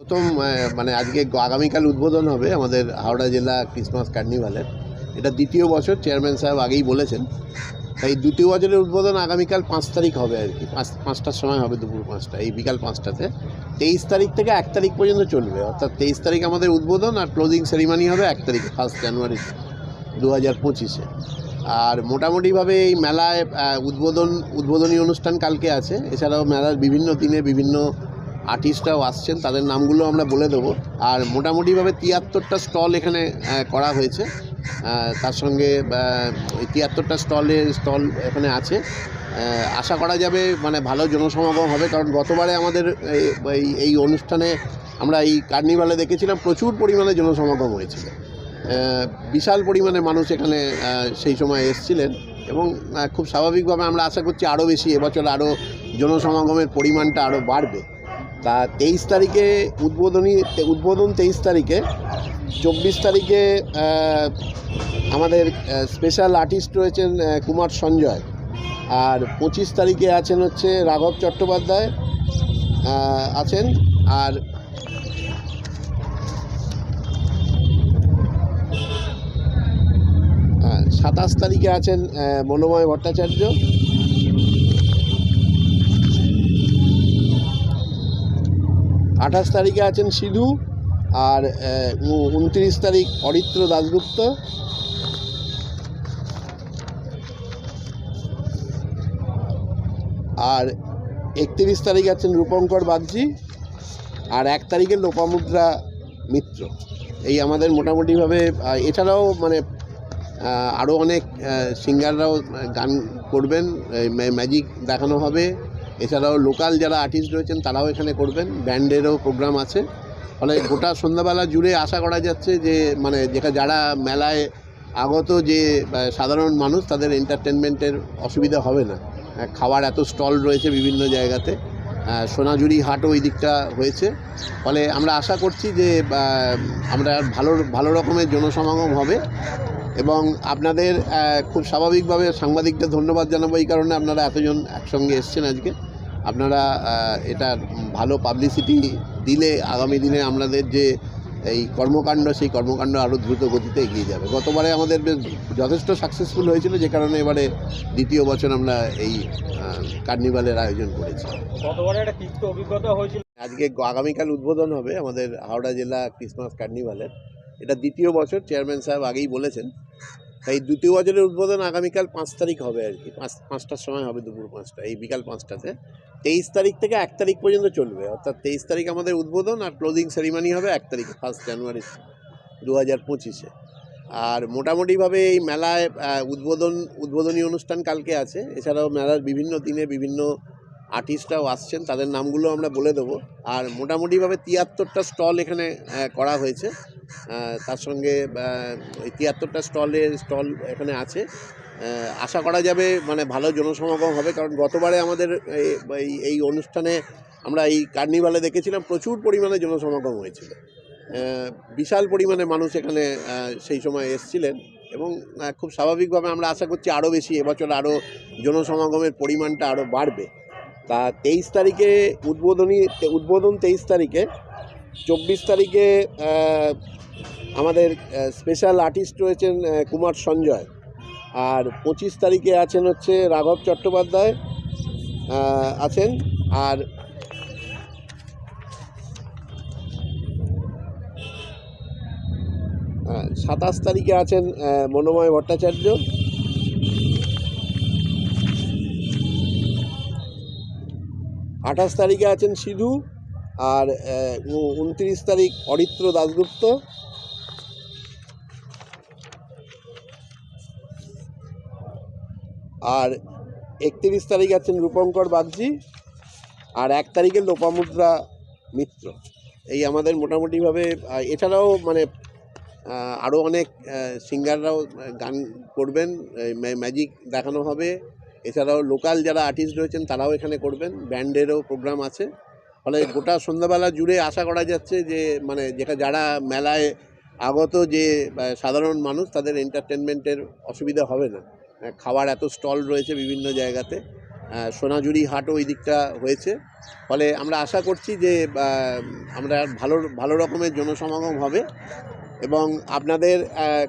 প্রথম মানে আজকে আগামীকাল উদ্বোধন হবে আমাদের হাওড়া জেলা ক্রিসমাস কার্নিভালের। এটা দ্বিতীয় বছর, চেয়ারম্যান সাহেব আগেই বলেছেন। তাই দ্বিতীয় বছরের উদ্বোধন আগামীকাল পাঁচ তারিখ হবে আর কি। পাঁচ, পাঁচটার সময় হবে দুপুর পাঁচটা, এই বিকাল পাঁচটাতে। তেইশ তারিখ থেকে এক তারিখ পর্যন্ত চলবে। অর্থাৎ তেইশ তারিখ আমাদের উদ্বোধন আর ক্লোজিং সেরিমানি হবে এক তারিখ, ফার্স্ট জানুয়ারি দু হাজার পঁচিশে। আর মোটামুটিভাবে এই মেলায় উদ্বোধন, উদ্বোধনী অনুষ্ঠান কালকে আছে। এছাড়াও মেলার বিভিন্ন দিনে বিভিন্ন আর্টিস্টরাও আসছেন, তাদের নামগুলো আমরা বলে দেবো। আর মোটামুটিভাবে তিয়াত্তরটা স্টল এখানে করা হয়েছে। তার সঙ্গে তিয়াত্তরটা স্টলের, স্টল এখানে আছে। আশা করা যাবে মানে ভালো জনসমাগম হবে, কারণ গতবারে আমাদের এই- অনুষ্ঠানে আমরা এই কার্নিভালে দেখেছিলাম, প্রচুর পরিমাণে জনসমাগম হয়েছিল। বিশাল পরিমাণে মানুষ এখানে সেই সময় এসছিলেন এবং খুব স্বাভাবিকভাবে আমরা আশা করছি আরও বেশি এবছর আরও জনসমাগমের পরিমাণটা আরও বাড়বে। তা তেইশ তারিখে উদ্বোধনী, উদ্বোধন তেইশ তারিখে, চব্বিশ তারিখে আমাদের স্পেশাল আর্টিস্ট রয়েছেন কুমার সঞ্জয়। আর পঁচিশ তারিখে আছেন হচ্ছে রাঘব চট্টোপাধ্যায় আছেন। আর সাতাশ তারিখে আছেন মনোময় ভট্টাচার্য। আঠাশ তারিখে আছেন সিধু আর উনত্রিশ তারিখ অরিত্র দাশগুপ্ত। আর একত্রিশ তারিখ আছেন রূপঙ্কর বাগজি আর এক তারিখে লোপামুদ্রা মিত্র। এই আমাদের মোটামুটিভাবে এছাড়াও মানে আরও অনেক সিঙ্গাররাও গান করবেন ম্যাজিক দেখানো হবে। এছাড়াও লোকাল যারা আর্টিস্ট রয়েছেন, তারাও এখানে করবেন। ব্যান্ডেরও প্রোগ্রাম আছে। ফলে গোটা সন্ধ্যাবেলা জুড়ে আশা করা যাচ্ছে যে মানে যেটা যারা মেলায় আগত যে সাধারণ মানুষ, তাদের এন্টারটেনমেন্টের অসুবিধা হবে না। খাওয়ার এত স্টল রয়েছে বিভিন্ন জায়গাতে। সোনাঝুরি হাটও ওই দিকটা হয়েছে। ফলে আমরা আশা করছি যে আমরা ভালো ভালো রকমের জনসমাগম হবে। এবং আপনাদের খুব স্বাভাবিকভাবে সাংবাদিকদের ধন্যবাদ জানাব এই কারণে আপনারা এতজন একসঙ্গে এসছেন আজকে। আপনারা এটা ভালো পাবলিসিটি দিলে আগামী দিনে আমাদের যে এই কর্মকাণ্ড সেই কর্মকাণ্ড আরও দ্রুত গতিতে এগিয়ে যাবে। গতবারে আমাদের বেশ যথেষ্ট সাকসেসফুল হয়েছিল যে কারণে এবারে দ্বিতীয় বছর আমরা এই কার্নিভালের আয়োজন করেছি। অভিজ্ঞতা হয়েছিল। আজকে আগামীকাল উদ্বোধন হবে আমাদের হাওড়া জেলা ক্রিসমাস কার্নিভালের এটা দ্বিতীয় বছর চেয়ারম্যান সাহেব আগেই বলেছেন তাই দ্বিতীয় বছরের উদ্বোধন আগামীকাল পাঁচ তারিখ হবে আর কি। পাঁচ পাঁচটার সময় হবে দুপুর পাঁচটা এই বিকাল পাঁচটাতে। তেইশ তারিখ থেকে এক তারিখ পর্যন্ত চলবে। অর্থাৎ তেইশ তারিখ আমাদের উদ্বোধন আর ক্লোজিং সেরিমানি হবে এক তারিখে ফার্স্ট জানুয়ারি দু হাজার পঁচিশে। আর মোটামুটিভাবে এই মেলায় উদ্বোধন, উদ্বোধনী অনুষ্ঠান কালকে আছে। এছাড়াও মেলার বিভিন্ন দিনে বিভিন্ন আর্টিস্টরাও আসছেন, তাদের নামগুলো আমরা বলে দেবো। আর মোটামুটিভাবে তিয়াত্তরটা স্টল এখানে করা হয়েছে। তার সঙ্গে তিয়াত্তরটা স্টলের স্টল এখানে আছে। আশা করা যাবে মানে ভালো জনসমাগম হবে, কারণ গতবারে আমাদের এই- এই অনুষ্ঠানে আমরা এই কার্নিভালে দেখেছিলাম, প্রচুর পরিমাণে জনসমাগম হয়েছিল। বিশাল পরিমাণে মানুষ এখানে সেই সময় এসছিলেন এবং খুব স্বাভাবিকভাবে আমরা আশা করছি আরও বেশি এবছর আরও জনসমাগমের পরিমাণটা আরও বাড়বে। তা তেইশ তারিখে উদ্বোধনী, উদ্বোধন তেইশ তারিখে, চব্বিশ তারিখে আমাদের স্পেশাল আর্টিস্ট রয়েছেন কুমার সঞ্জয়। আর পঁচিশ তারিখে আছেন হচ্ছে রাঘব চট্টোপাধ্যায় আছেন। আর সাতাশ তারিখে আছেন মনোময় ভট্টাচার্য। আঠাশ তারিখে আছেন সিধু। আর উনত্রিশ তারিখ অরিত্র দাশগুপ্ত। আর একত্রিশ তারিখ আছেন রূপঙ্কর বাগজি আর এক তারিখে লোপামুদ্রা মিত্র। এই আমাদের মোটামুটিভাবে এছাড়াও মানে আরও অনেক সিঙ্গাররাও গান করবেন ম্যাজিক দেখানো হবে। এছাড়াও লোকাল যারা আর্টিস্ট রয়েছেন তারাও এখানে করবেন, ব্যান্ডেরও প্রোগ্রাম আছে। ফলে গোটা সন্ধ্যাবেলা জুড়ে আশা করা যাচ্ছে যে মানে যেটা যারা মেলায় আগত যে সাধারণ মানুষ, তাদের এন্টারটেনমেন্টের অসুবিধা হবে না। খাওয়ার এত স্টল রয়েছে বিভিন্ন জায়গাতে। সোনাঝুরি হাটও ওই দিকটা হয়েছে। ফলে আমরা আশা করছি যে আমরা ভালো ভালো রকমের জনসমাগম হবে। এবং আপনাদের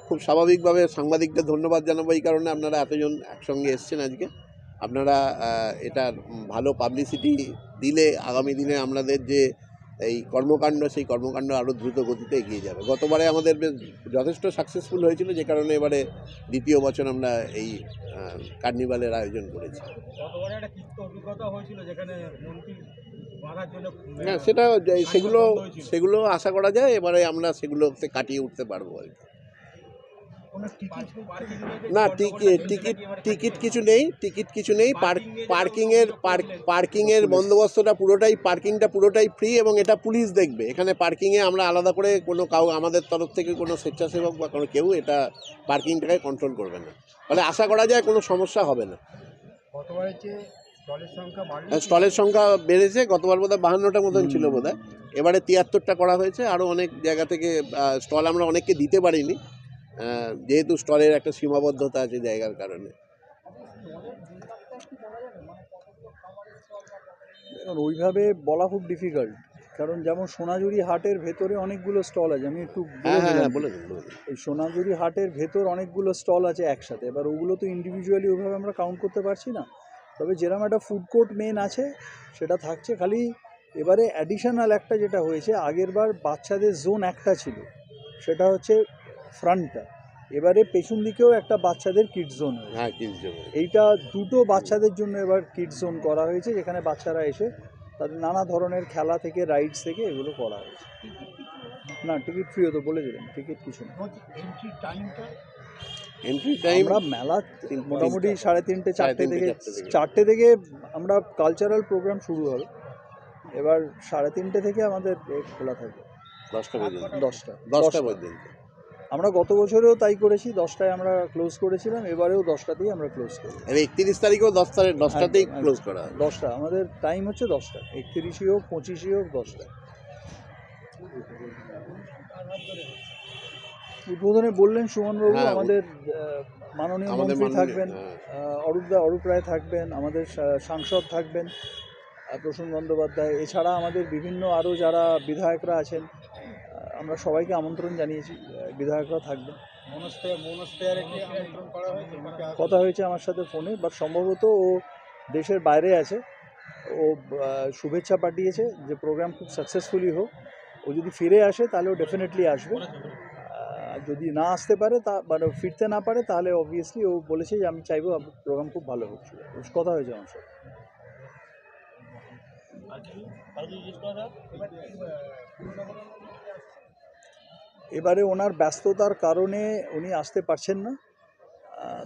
খুব স্বাভাবিকভাবে সাংবাদিকদের ধন্যবাদ জানাব এই কারণে আপনারা এতজন একসঙ্গে এসছেন আজকে। আপনারা এটার ভালো পাবলিসিটি দিলে আগামী দিনে আমাদের যে এই কর্মকাণ্ড সেই কর্মকাণ্ড আরও দ্রুত গতিতে এগিয়ে যাবে। গতবারে আমাদের বেশ যথেষ্ট সাকসেসফুল হয়েছিল যে কারণে এবারে দ্বিতীয় বছর আমরা এই কার্নিভালের আয়োজন করেছি। হ্যাঁ সেটা সেগুলো সেগুলো আশা করা যায় এবারে আমরা সেগুলোতে কাটিয়ে উঠতে পারব আর কি। না টিকিট টিকিট টিকিট কিছু নেই টিকিট কিছু নেই পার্কিংয়ের পার্কিংয়ের বন্দোবস্তটা পুরোটাই পার্কিংটা পুরোটাই ফ্রি এবং এটা পুলিশ দেখবে। এখানে পার্কিংয়ে আমরা আলাদা করে কোনো কাউ আমাদের তরফ থেকে কোনো স্বেচ্ছাসেবক বা কোনো কেউ এটা পার্কিংটাকে কন্ট্রোল করবে না। ফলে আশা করা যায় কোনো সমস্যা হবে না। স্টলের সংখ্যা হ্যাঁ, স্টলের সংখ্যা বেড়েছে গতবার বোধহয় বাহান্নটা মতন ছিল। বোধহয়। এবারে তিয়াত্তরটা করা হয়েছে আরও অনেক জায়গা থেকে স্টল আমরা অনেককে দিতে পারিনি। যেহেতু স্টলের একটা সীমাবদ্ধতা আছে জায়গার কারণে। এখন ওইভাবে বলা খুব ডিফিকাল্ট কারণ যেমন সোনাঝুরি হাটের ভেতরে অনেকগুলো স্টল আছে আমি একটু বলে হ্যাঁ হ্যাঁ। হ্যাঁ সোনাঝুরি হাটের ভেতর অনেকগুলো স্টল আছে একসাথে এবার ওগুলো তো ইন্ডিভিজুয়ালি ওইভাবে আমরা কাউন্ট করতে পারছি না। তবে যেরকম একটা ফুড কোর্ট মেন আছে সেটা থাকছে খালি এবারে অ্যাডিশনাল একটা যেটা হয়েছে আগেরবার বাচ্চাদের জোন একটা ছিল সেটা হচ্ছে ফ্রন্টটা। এবারে পেছন দিকেও একটা বাচ্চাদের কিড জোন হ্যাঁ এইটা দুটো বাচ্চাদের জন্য এবার কিড জোন করা হয়েছে যেখানে বাচ্চারা এসে তাদের নানা ধরনের খেলা থেকে রাইডস থেকে এগুলো করা হয়েছে। না টিকিট ফ্রি হতো বলে দিলেন টিকিট কিছু না। এন্ট্রি টাইম আমরা মেলা মোটামুটি সাড়ে তিনটে চারটে থেকে চারটে থেকে। আমরা কালচারাল প্রোগ্রাম শুরু হবে। এবার সাড়ে তিনটে থেকে আমাদের খোলা থাকবে। দশটা পর্যন্ত। দশটা দশটা। পর্যন্ত। আমরা গত বছরেও তাই করেছি দশটায় আমরা ক্লোজ করেছিলাম এবারেও দশটাতেই আমরা ক্লোজ করি একত্রিশ তারিখেও দশ তারিখ দশটাতেই ক্লোজ করা দশটা আমাদের টাইম হচ্ছে দশটা একত্রিশই হোক পঁচিশই হোক দশটা উদ্বোধনে বললেন সুমনবাবু হ্যাঁ, আমাদের মাননীয় মন্ত্রী থাকবেন হ্যাঁ। অরূপদা অরূপ রায় থাকবেন আমাদের সাংসদ থাকবেন প্রসূন বন্দ্যোপাধ্যায়। এছাড়া আমাদের বিভিন্ন আরও যারা বিধায়করা আছেন আমরা সবাইকে আমন্ত্রণ জানিয়েছি বিধায়করা থাকবেন। কি করা? কথা হয়েছে আমার সাথে ফোনে বাট সম্ভবত ও দেশের বাইরে আছে। ও শুভেচ্ছা পাঠিয়েছে যে প্রোগ্রাম খুব সাকসেসফুলি হোক। ও যদি ফিরে আসে তাহলে ও ডেফিনেটলি আসবে। যদি না আসতে পারে তা মানে ফিরতে না পারে তাহলে অবভিয়াসলি ও বলেছে যে আমি চাইব প্রোগ্রাম খুব ভালো হোক। কথা হয়েছে আমার সাথে। এবারে ওনার ব্যস্ততার কারণে উনি আসতে পারছেন না।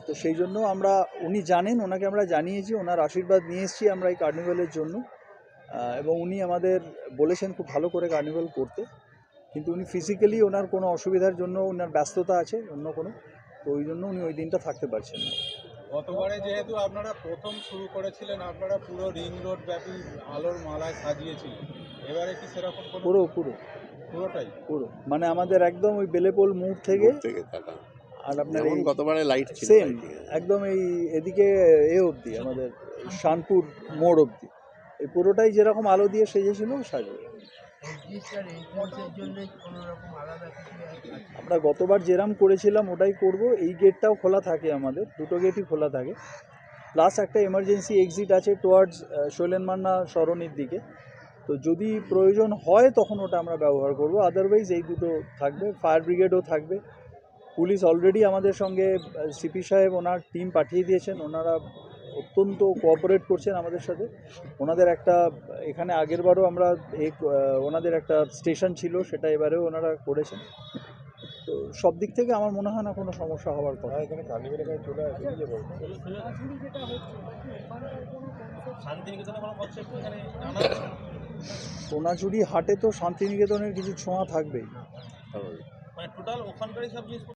তো সেই জন্য আমরা উনি জানেন ওনাকে আমরা জানিয়েছি ওনার আশীর্বাদ নিয়ে এসেছি আমরা এই কার্নিভালের জন্য। এবং উনি আমাদের বলেছেন খুব ভালো করে কার্নিভাল করতে। কিন্তু উনি ফিজিক্যালি ওনার কোনো অসুবিধার জন্য ওনার ব্যস্ততা আছে অন্য কোনো তো ওই জন্য উনি ওই দিনটা থাকতে পারছেন না। গতবারে যেহেতু আপনারা প্রথম শুরু করেছিলেন আপনারা পুরো রিং রোড ব্যাপী আলোর মালায় সাজিয়েছিলেন। এবারে কি সেরকম পুরো পুরো। পুরোটাই? পুরো। মানে আমাদের একদম ওই বেলেপোল মুখ থেকে থেকে থাকা আর আপনার এই গতবারে লাইট ছিল সেম একদম এই এদিকে এ অবধি আমাদের শানপুর মোড় অবধি। এই পুরোটাই যেরকম আলো দিয়ে সেজেছিল সাজবে আমরা গতবার যেরাম করেছিলাম ওটাই করব। এই গেটটাও খোলা থাকে আমাদের দুটো গেটই খোলা থাকে। প্লাস একটা এমার্জেন্সি এক্সিট আছে টুয়ার্ডস শৈলেন মান্না সরণির দিকে। তো যদি প্রয়োজন হয় তখন ওটা আমরা ব্যবহার করব। আদারওয়াইজ এই দুটো থাকবে ফায়ার ব্রিগেডও থাকবে। পুলিশ অলরেডি আমাদের সঙ্গে সিপি সাহেব ওনার টিম পাঠিয়ে দিয়েছেন। ওনারা অত্যন্ত কোঅপারেট করছেন আমাদের সাথে। ওনাদের একটা এখানে আগেরবারও আমরা এক ওনাদের একটা স্টেশন ছিল সেটা এবারেও ওনারা করেছেন। তো সব দিক থেকে আমার মনে হয় না কোনো সমস্যা হওয়ার কথা। এখানে কার্নিভেলের কাছে চলে আসে শান্তিনিকেতনে কোনো কনসেপ্ট এখানে? সোনাঝুরি হাটে তো শান্তিনিকেতনের কিছু ছোঁয়া থাকবেই। টোটাল